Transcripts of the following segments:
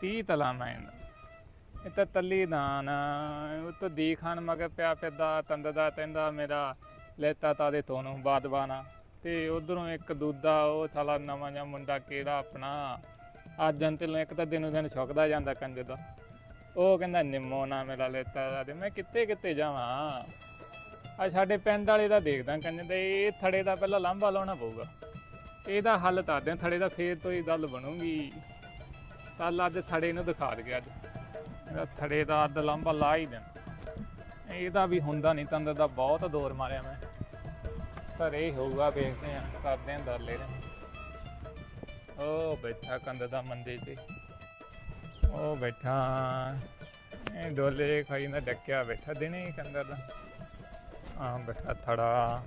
30 ਤਲਾ ਮੈਂ ਇਹਦਾ। ਇਹ ਤਾਂ ਤੱਲੀ ਦਾਨ ਉਹ ਤਾਂ ਦੇਖਣ ਮਗਰ ਪਿਆ ਫਿਰਦਾ ਤੰਦ ਦਾ ਤੈਂਦਾ ਮੇਰਾ, ਲੈਤਾ ਤਾਂ ਦੇ ਤੋਨੂੰ ਬਾਦਵਾਨਾ ਤੇ ਉਧਰੋਂ ਇੱਕ ਦੂਦਾ ਉਹ ਸਾਲਾ ਨਵਾਂ ਜਿਹਾ ਮੁੰਡਾ ਕਿਹੜਾ ਆਪਣਾ? ਆਜਨ ਤੇ ਇੱਕ ਤਾਂ ਦਿਨੋ ਦਿਨ ਛੁਕਦਾ ਜਾਂਦਾ ਕੰਜ ਦਾ। ਉਹ ਕਹਿੰਦਾ, ਨਿੰਮੋ ਨਾ ਮੇਰਾ ਲੈਤਾ ਦਾ। ਤੇ ਮੈਂ ਕਿੱਥੇ ਕਿੱਥੇ ਜਾਵਾਂ? ਆ ਸਾਡੇ ਪਿੰਡ ਵਾਲੇ ਦਾ ਦੇਖਦਾ ਕੰਜ ਦੇ। ਇਹ ਥੜੇ ਦਾ ਪਹਿਲਾਂ ਲਾਂਭਾ ਲਾਉਣਾ ਪਊਗਾ। ਇਹਦਾ ਹੱਲ ਕਰਦੇ ਆ ਥੜੇ ਦਾ ਫੇਰ ਤੋਂ ਹੀ ਗੱਲ ਬਣੂਗੀ। ਕੱਲ ਅੱਜ ਥੜੇ ਨੂੰ ਦਿਖਾ ਦੇ ਅੱਜ। ਥੜੇ ਦਾ ਅੱਧ ਲਾਂਭਾ ਲਾ ਹੀ ਦੇਣਾ। ਇਹਦਾ ਵੀ ਹੁੰਦਾ ਨਹੀਂ ਤੰਦਰ ਦਾ ਬਹੁਤ ਦੌਰ ਮਾਰਿਆ ਮੈਂ। ਘਰੇ ਹੋਊਗਾ, ਵੇਖਦੇ ਆ ਕਰਦੇ ਆ ਦਰਲੇ ਨੇ। ਉਹ ਬੈਠਾ ਕੰਦ ਦਾ ਮੰਦੇ ਤੇ। ਉਹ ਬੈਠਾ। ਇਹ ਡੋਲੇ ਖਾਈ ਨਾ ਡੱਕਿਆ ਬੈਠਾ, ਦਿਨੇ ਹੀ ਕੰਦਰ ਦਾ। ਆ ਬੈਠਾ ਥੜਾ।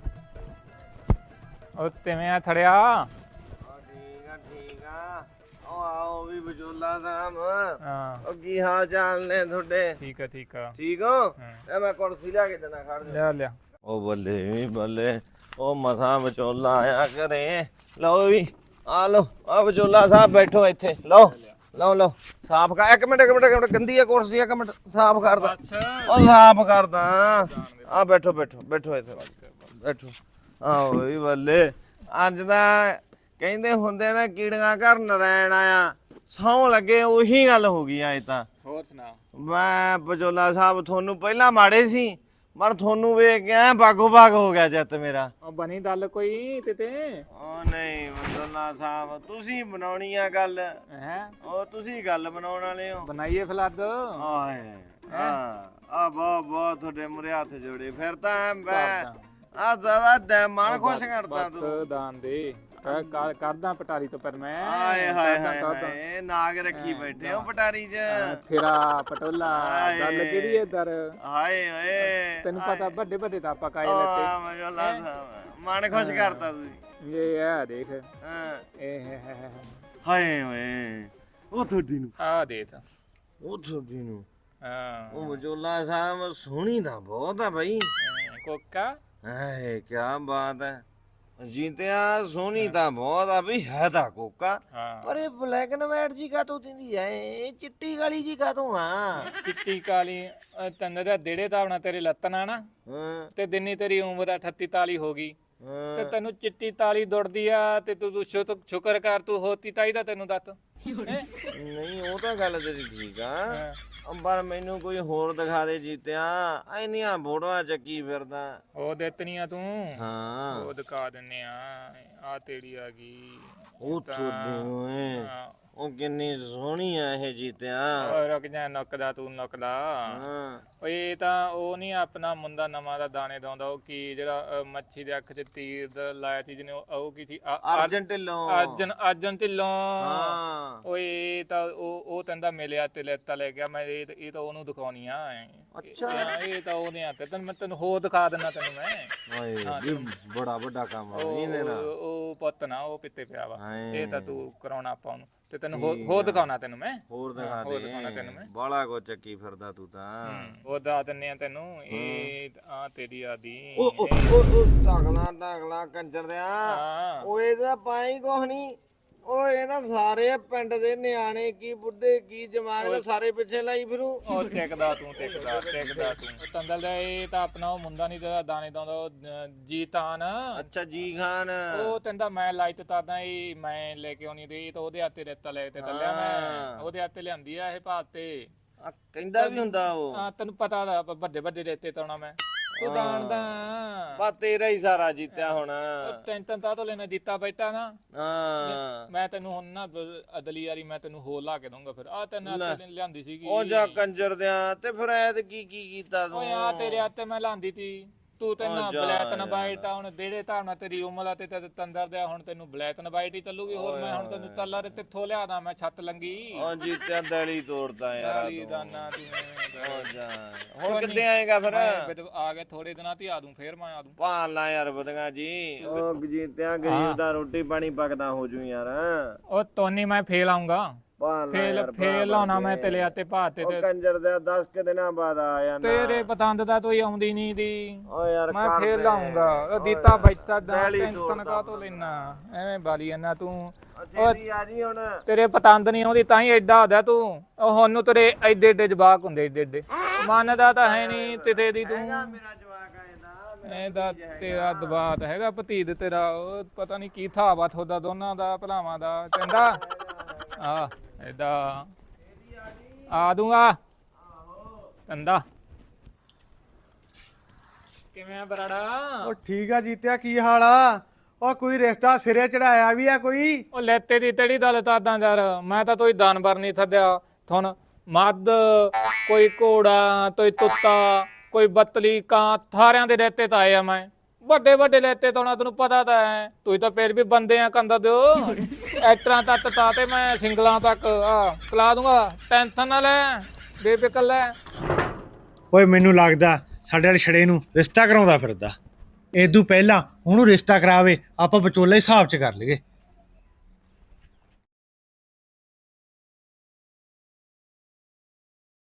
ਉਹ ਕਿਵੇਂ ਆ ਥੜਿਆ? ਆ ਠੀਕ ਆ ਠੀਕ ਆ। ਉਹ ਆਓ ਵੀ ਬਜੋਲਾ ਸਾਹਿਬ। ਹਾਂ। ਉਹ ਕੀ ਹਾਲ ਚਾਲ ਨੇ ਤੁਹਾਡੇ? ਠੀਕ ਆ ਠੀਕ ਆ। ਠੀਕ ਹੋ? ਹਾਂ। ਇਹ ਮੈਂ ਕੁਰਸੀ ਲਿਆ ਕੇ ਦੇਣਾ ਖੜ ਜਾ। ਲਿਆ ਲਿਆ। ਉਹ ਬੱਲੇ ਵੀ ਬੱਲੇ ਉਹ ਮਸਾਂ ਵਿਚੋਲਾ ਆਇਆ ਕਰੇ ਲਓ ਵੀ ਆ ਲਓ ਆ ਵਿਚੋਲਾ ਸਾਹਿਬ ਬੈਠੋ ਇੱਥੇ। ਲਓ ਲਓ ਲਓ। ਸਾਫ਼ ਕਰ ਇੱਕ ਮਿੰਟ ਇੱਕ ਮਿੰਟ ਇੱਕ ਮਿੰਟ ਗੰਦੀ ਆ ਕੁਰਸੀ ਇੱਕ ਮਿੰਟ ਸਾਫ਼ ਕਰਦਾ। ਅੱਛਾ। ਉਹ ਸਾਫ਼ ਕਰਦਾ। ਆ ਬੈਠੋ ਬੈਠੋ ਬੈਠੋ ਇੱਥੇ। ਬੈਠੋ। ਆਓ ਵੀ ਬੱਲੇ ਅੱਜ ਦਾ ਕਹਿੰਦੇ ਹੁੰਦੇ ਨੇ ਕੀੜੀਆਂ ਘਰ ਨਰੈਣ ਆਇਆ ਸੌ ਲੱਗੇ ਉਹੀ ਗੱਲ ਹੋ ਗਈ ਅੱਜ ਤਾਂ। ਹੋਰ ਸੁਣਾ। ਮੈਂ ਬਜੋਲਾ ਸਾਹਿਬ ਤੁਹਾਨੂੰ ਪਹਿਲਾਂ ਮਾੜੇ ਸੀ ਪਰ ਤੁਹਾਨੂੰ ਵੇਖ ਕੇ ਐਂ ਬਾਗੋ ਬਾਗ ਹੋ ਗਿਆ ਜੱਤ ਮੇਰਾ। ਉਹ ਬਣੀ ਗੱਲ ਕੋਈ ਤੇ ਤੇ ਉਹ ਨਹੀਂ ਬਜੋਲਾ ਸਾਹਿਬ ਤੁਸੀਂ ਬਣਾਉਣੀ ਆ ਗੱਲ। ਹੈ? ਉਹ ਤੁਸੀਂ ਗੱਲ ਬਣਾਉਣ ਵਾਲੇ ਹੋ। ਬਣਾਈਏ ਫਲੱਦ? ਆਏ ਹਾਂ? ਆ ਬਹੁਤ ਬਹੁਤ ਤੁਹਾਡੇ ਮੁਰੇ ਹੱਥ ਜੋੜੇ। ਫਿਰ ਤਾਂ ਮੈਂ ਆ ਦਾਦਾ ਦੇ ਮਨ ਖੁਸ਼ ਕਰਦਾ ਤੂੰ। ਦਾਨ ਦੇ। ਕਰ- ਕਰ- ਕਰਦਾ ਪਟਾਰੀ ਤੋਂ ਪਰ ਮੈਂ। ਹਾਏ ਕਰਦਾ- ਹਾਏ ਕਰਦਾ। ਹਾਏ ਨਾਗ ਰੱਖੀ ਬੈਠੇ ਹੋ ਪਟਾਰੀ 'ਚ। ਤੇਰਾ ਪਟੋਲਾ ਹਾਏ। ਗੱਲ ਕਿਹੜੀ ਹੈ ਦਰ ਹਾਏ ਓਏ ਤੈਨੂੰ ਪਤਾ ਵੱਡੇ ਵੱਡੇ ਤਾਂ ਆਪਾਂ ਕਾਏ ਲੱਤੇ। ਆ ਬਜੋਲਾ ਸਾਹਿਬ ਮਨ ਖੁਸ਼ ਕਰਤਾ ਤੁਸੀਂ। ਇਹ ਆ ਦੇਖ। ਹਾਂ। ਇਹ ਹੈ- ਹੈ- ਹੈ- ਹਾਏ ਓਏ ਉਹ ਤੁਹਾਡੀ ਨੂੰ। ਆ ਦੇ ਤਾਂ ਉਹ ਤੁਹਾਡੀ ਨੂੰ। ਹਾਂ। ਉਹ ਮਜੋਲਾ ਸਾਹਿਬ ਸੋਹਣੀ ਦਾ ਬਹੁਤ ਆ ਭਾਈ ਅਹ ਕੋਕਾ। ਐ ਕੀ ਬਾਤ ਹੈ ਜੀਤਿਆ ਸੋਹਣੀ ਤਾਂ ਬਹੁਤ ਆ ਵੀ ਹੈ ਤਾਂ ਕੋਕਾ ਹਾਂ। ਪਰ ਇਹ ਬਲੈਕ ਐਂਡ ਵਾਈਟ ਜੀ ਕਾ ਦਿੰਦੀ ਐ? ਇਹ ਚਿੱਟੀ ਕਾਲੀ ਜੀ ਕਾ ਆ? ਚਿੱਟੀ ਕਾਲੀ ਅਹ ਤੈਨੂੰ ਦਾ ਦੇੜੇ ਤਾਂ ਆਪਣਾ ਤੇਰੇ ਲੱਤਨ ਆ ਨਾ ਹਾਂ। ਤੇ ਦਿਨੀ ਤੇਰੀ ਉਮਰ 38 40 ਹੋ ਗਈ। ਤੇ ਤੈਨੂੰ ਚਿੱਟੀ ਤਾਲੀ ਦੁੜਦੀ ਆ ਤੇ ਤੂੰ ਤੂੰ ਸ਼ੁਕ- ਸ਼ੁਕਰ ਕਰ ਤੂੰ ਹੋਤੀ ਤਾਈ ਦਾ ਤੈਨੂੰ ਦੱਤ। ਹੈਂ? ਨਹੀਂ ਉਹ ਤਾਂ ਗੱਲ ਤੇਰੀ ਠੀਕ ਆ। ਪਰ ਮੈਨੂੰ ਕੋਈ ਹੋਰ ਦਿਖਾ ਦੇ ਜੀਤਿਆ। ਐਨੀਆਂ ਫੋਟੋਆਂ ਚੱਕੀ ਫਿਰਦਾ। ਉਹ ਦੇਤਨੀਆਂ ਤੂੰ। ਹਾਂ। ਉਹ ਦਿਖਾ ਦਿੰਨੇ ਆ। ਆ ਤੇਰੀ ਆ ਗਈ। ਉਹ ਤੁਹਾਡੀ ਓਏ। ਹਾਂ। ਉਹ ਕਿੰਨੀ ਸੋਹਣੀ ਆ ਇਹ ਜੀਤਿਆ। ਓਏ ਰੁਕ ਜਾ ਨੁੱਕਦਾ ਤੂੰ ਨੁੱਕਦਾ। ਹਾਂ। ਓਏ ਇਹ ਤਾਂ ਉਹ ਨਹੀਂ ਆਪਣਾ ਮੁੰਡਾ ਨਵਾਂ ਦਾ ਦਾਣੇ ਦਾਉਂਦਾ। ਉਹ ਕੀ ਜਿਹੜਾ ਮੱਛੀ ਦੇ ਅੱਖ 'ਚ ਤੀਰ ਦਾ ਲਾਇਆ ਸੀ ਜਿਹਨੇ ਉਹ ਉਹ ਕੀ ਸੀ? ਅ- ਅਰਜਨ ਢਿੱਲੋਂ। ਅਰਜਨ ਅਰਜਨ ਢਿੱਲੋਂ। ਹਾਂ। ਓਏ ਇਹ ਤਾਂ ਉਹ ਉਹ ਤੈਨੂੰ ਮਿਲਿਆ ਤੇ ਲੈਤਾ ਲੈ ਗਿਆ। ਮੈਂ ਇਹ ਇਹ ਤਾਂ ਉਹਨੂੰ ਦਿਖਾਉਣੀ ਆ। ਅੱਛਾ। ਇਹ- ਇਹ ਤਾਂ ਉਹਨੇ ਆ ਤੇ ਤੈਨੂੰ ਮੈਂ ਤੈਨੂੰ ਹੋਰ ਦਿਖਾ ਦਿੰਦਾ ਤੈਨੂੰ ਮੈਂ। ਓਏ ਬੜਾ ਵੱਡਾ ਕੰਮ ਆ ਉਹ ਇਹਨੇ ਨਾਲ ਉਹ- ਉਹ ਪੁੱਤ ਨਾ ਉਹ ਪਿੱਤੇ ਪਿਆ ਵਾ? ਹਾਏ। ਇਹ ਤਾਂ ਤੂੰ ਕਰਾਉਣਾ ਆਪਾਂ ਉਹਨੂੰ। ਤੇ ਤੈਨੂੰ ਹੋਰ ਹੋਰ ਦਿਖਾਉਣਾ ਤੈਨੂੰ ਮੈਂ। ਹੋਰ ਦਿਖਾ ਹਾਂ, ਹੋਰ ਦਿਖਾਉਣਾ ਦੇ ਤੈਨੂੰ ਮੈਂ। ਬਾਲਾ ਕੋ ਚੱਕੀ ਫਿਰਦਾ ਤੂੰ ਤਾਂ। ਉਹ ਦੱਸ ਦਿੰਨੇ ਆ ਤੈਨੂੰ। ਇਹ ਤੇਰੀ ਆਦੀ। ਉਹ ਉਹ ਉਹ ਟਾਗਲਾ ਟਾਗਲਾ ਕੰਜਰ ਦਿਆ। ਹਾਂ। ਇਹਦਾ ਪਾਈ ਕੁਛ ਨਹੀਂ ਉਹ ਇਹ ਨਾ ਸਾਰੇ ਪਿੰਡ ਦੇ ਨਿਆਣੇ ਕੀ ਬੁੱਢੇ ਕੀ ਜਵਾਨ ਦੇ ਸਾਰੇ ਪਿੱਛੇ ਲਾਈ ਫਿਰੂ। ਉਹ ਟਿਕਦਾ ਤੂੰ ਟਿਕਦਾ ਟਿਕਦਾ ਤੂੰ। ਉਹ ਤੰਦਲ ਦਾ ਇਹ ਤਾਂ ਆਪਣਾ ਉਹ ਮੁੰਡਾ ਨਹੀਂ ਜਿਹੜਾ ਦਾਣੇ ਦਾਉਂਦਾ ਉਹ ਅਹ, ਜੀਤਾਨ ਅੱਛਾ ਜੀ ਖਾਨ। ਉਹ ਤੈਨੂੰ ਤਾਂ ਮੈਂ ਲਾਈਟ ਤਾਦਾ ਇਹ ਮੈਂ ਲੈ ਕੇ ਆਉਣੀ ਤੇ ਇਹ ਤਾਂ ਉਹਦੇ ਹੱਥੇ ਰੇਤਾ ਲੈ ਤੇ ਤੱਲਿਆ ਮੈਂ। ਹਾਂ। ਉਹਦੇ ਹੱਥੇ ਲਿਆਂਦੀ ਆ ਇਹ ਭਾਤ ਤੇ। ਆ, ਕਹਿੰਦਾ ਵੀ ਹੁੰਦਾ ਉਹ। ਆ ਤੈਨੂੰ ਪਤਾ ਦਾ ਵੱਡੇ ਵੱਡੇ ਰੇਤੇ ਤਾਉਣਾ ਮੈਂ। ਤੂੰ ਜਾਣਦਾ ਬਾ ਤੇਰਾ ਹੀ ਸਾਰਾ ਜੀਤਿਆ ਹੁਣ। ਟੈਂਸ਼ਨ ਤਾਂ ਤੋਂ ਲੈਣਾ ਦਿੱਤਾ ਬੈਠਾ ਨਾ। ਹਾਂ। ਮੈਂ ਤੈਨੂੰ ਹੁਣ ਨਾ ਅਦਲੀ ਵਾਰੀ ਮੈਂ ਤੈਨੂੰ ਹੋਰ ਲਾ ਕੇ ਦਊਂਗਾ ਫਿਰ। ਆ ਤੈਨੂੰ ਲਿਆਂਦੀ ਸੀਗੀ। ਉਹ ਜਾ ਕੰਜਰ ਦਿਆ ਤੇ ਫਿਰ ਐਤ ਕੀ ਕੀ ਕੀਤਾ ਤੂੰ ਓਏ ਆ ਤੇਰੇ ਹੱਥੇ ਮੈਂ ਲਾਂਦੀ ਤੀ। ਤੂੰ ਤੇ ਨਾ ਓ ਜਾ ਨਾ ਯਾਰ। ਬਾਈਟ ਆ ਹੁਣ ਦੇੜੇ ਧਾਰਨਾ ਤੇਰੀ ਉਮਰ ਆ ਤੇ ਤੇ ਤੰਦਰ ਦੇ ਹੁਣ ਤੈਨੂੰ ਬਲੈਤ ਨਾ ਬਾਈਟ ਹੀ ਚੱਲੂਗੀ ਹੋਰ ਮੈਂ ਹੁਣ ਤੈਨੂੰ ਤੱਲਾ ਦੇ ਕਿੱਥੋਂ ਲਿਆਦਾ ਮੈਂ ਛੱਤ ਲੰਗੀ। ਉਹ ਜੀਤਿਆ ਦਲੀ ਤੋੜਦਾ ਯਾਰ ਗਾਲੀ ਦਾਨਾ ਤੂੰ। ਉਹ ਜਾ। ਹੁਣ ਕਿੱਦੇ ਆਏਗਾ ਫਿਰ? ਮੈਂ ਫਿਰ ਆ ਗਏ ਥੋੜੇ ਦਿਨਾਂ ਤੇ ਆ ਦੂੰ ਫੇਰ ਮੈਂ ਆ ਦੂੰ। ਭਾਲ ਲਾ ਯਾਰ ਬਦਗਾ ਜੀ। ਉਹ ਜੀਤਿਆ ਗਰੀਬ ਦਾ ਰੋਟੀ ਪਾਣੀ ਪਕਦਾ ਹੋ ਜੂ ਯਾਰ। ਉਹ ਤੋਨੀ ਮੈਂ ਫੇਲ ਆਉਂਗਾ ਫੇਲ ਫੇਲ ਲਾਉਣਾ ਮੈਂ ਕੇ। ਤੇ ਲਿਆ ਤੇ ਭਾ ਤੇ ਉਹ ਤੇ ਕੰਜਰ ਦੇ 10 ਕਿ ਦਿਨਾਂ ਬਾਅਦ ਆ ਜਾਂਦਾ। ਤੇਰੇ ਪਤੰਦ ਦਾ ਆਉਂਦੀ ਨਹੀਂ ਦੀ। ਓ ਯਾਰ ਮੈਂ ਕਰ ਫੇਰ ਦੇ। ਲਾਉਂਗਾ। ਉਹ ਓਏ ਦਿੱਤਾ ਬੈਠਾ ਦਾ ਦਹਿਲੀ ਟੈਨਸ਼ਨ ਤੋੜਦਾ ਕਾ ਤੋਂ ਲੈਣਾ। ਐਵੇਂ ਬਾਲੀ ਇਹਨਾਂ ਤੂੰ। ਅੱਛਾ ਜੀ ਆ ਜੀ ਹੁਣ। ਤੇਰੇ ਪਤੰਦ ਨਹੀਂ ਆਉਂਦੀ ਤਾਂ ਹੀ ਐਡਾ ਹੁੰਦਾ ਤੂੰ। ਉਹ ਹੁਣ ਨੂੰ ਤੇਰੇ ਐਡੇ ਐਡੇ ਜਵਾਕ ਹੁੰਦੇ ਐਡੇ ਐਡੇ। ਮੰਨਦਾ ਤਾਂ ਹੈ ਨਹੀਂ ਤਿਤੇ ਦੀ ਤੂੰ। ਮੇਰਾ ਜਵਾਕ ਆ ਜਾਂਦਾ ਇਹਦਾ ਤੇਰਾ ਦਬਾਤ ਹੈਗਾ ਭਤੀਦ ਤੇਰਾ। ਉਹ ਪਤਾ ਨਹੀਂ ਕੀ ਥਾਵਾ ਤੁਹਾਡਾ ਦੋਨਾਂ ਦਾ ਭਲਾਵਾਂ ਦਾ। ਚੰਗਾ? ਆ। ਐਦਾ ਆ ਦੂੰਗਾ। ਕੰਦਾ। ਕਿਵੇਂ ਆ ਬਰਾੜਾ? ਉਹ ਠੀਕ ਆ ਜੀਤਿਆ ਕੀ ਹਾਲ ਆ? ਉਹ ਕੋਈ ਰਿਸ਼ਤਾ ਸਿਰੇ ਚੜਾਇਆ ਵੀ ਆ ਕੋਈ? ਉਹ ਲੈਤੇ ਦੀ ਤੇੜੀ ਦਲ ਤਾਦਾਂ ਯਾਰ ਮੈਂ ਤਾਂ ਤੋਈ ਦਾਨਵਰ ਨਹੀਂ ਥੱਦਿਆ ਥੁਨ ਮੱਦ ਕੋਈ ਘੋੜਾ ਕੋਈ ਤੁੱਤਾ ਕੋਈ ਬੱਤਲੀ ਕਾਂ ਸਾਰਿਆਂ ਦੇ ਲੈਤੇ ਤਾਂ ਆਏ ਆ ਮੈਂ। ਵੱਡੇ ਵੱਡੇ ਲੈਤੇ ਤਾਂ ਉਹਨਾਂ ਤੈਨੂੰ ਪਤਾ ਤਾਂ ਹੈ। ਤੂੰ ਤਾਂ ਫੇਰ ਵੀ ਬੰਦੇ ਆ ਕੰਦਾ ਦਿਓ। ਐਕਟਰਾਂ ਤੱਕ ਤਾਂ ਤੇ ਮੈਂ ਸਿੰਗਲਾਂ ਤੱਕ, ਆ ਕਲਾ ਦੂੰਗਾ। ਟੈਨਸ਼ਨ ਨਾ ਲੈ, ਬੇਫਿਕਰ ਲੈ। ਓਏ, ਮੈਨੂੰ ਲੱਗਦਾ ਸਾਡੇ ਵਾਲੇ ਛੜੇ ਨੂੰ ਰਿਸ਼ਤਾ ਕਰਾਉਂਦਾ ਫਿਰਦਾ। ਇਦੋਂ ਪਹਿਲਾਂ ਉਹਨੂੰ ਰਿਸ਼ਤਾ ਕਰਾਵੇ, ਆਪਾਂ ਵਿਚੋਲੇ ਹਿਸਾਬ ਚ ਕਰ ਲਈਏ।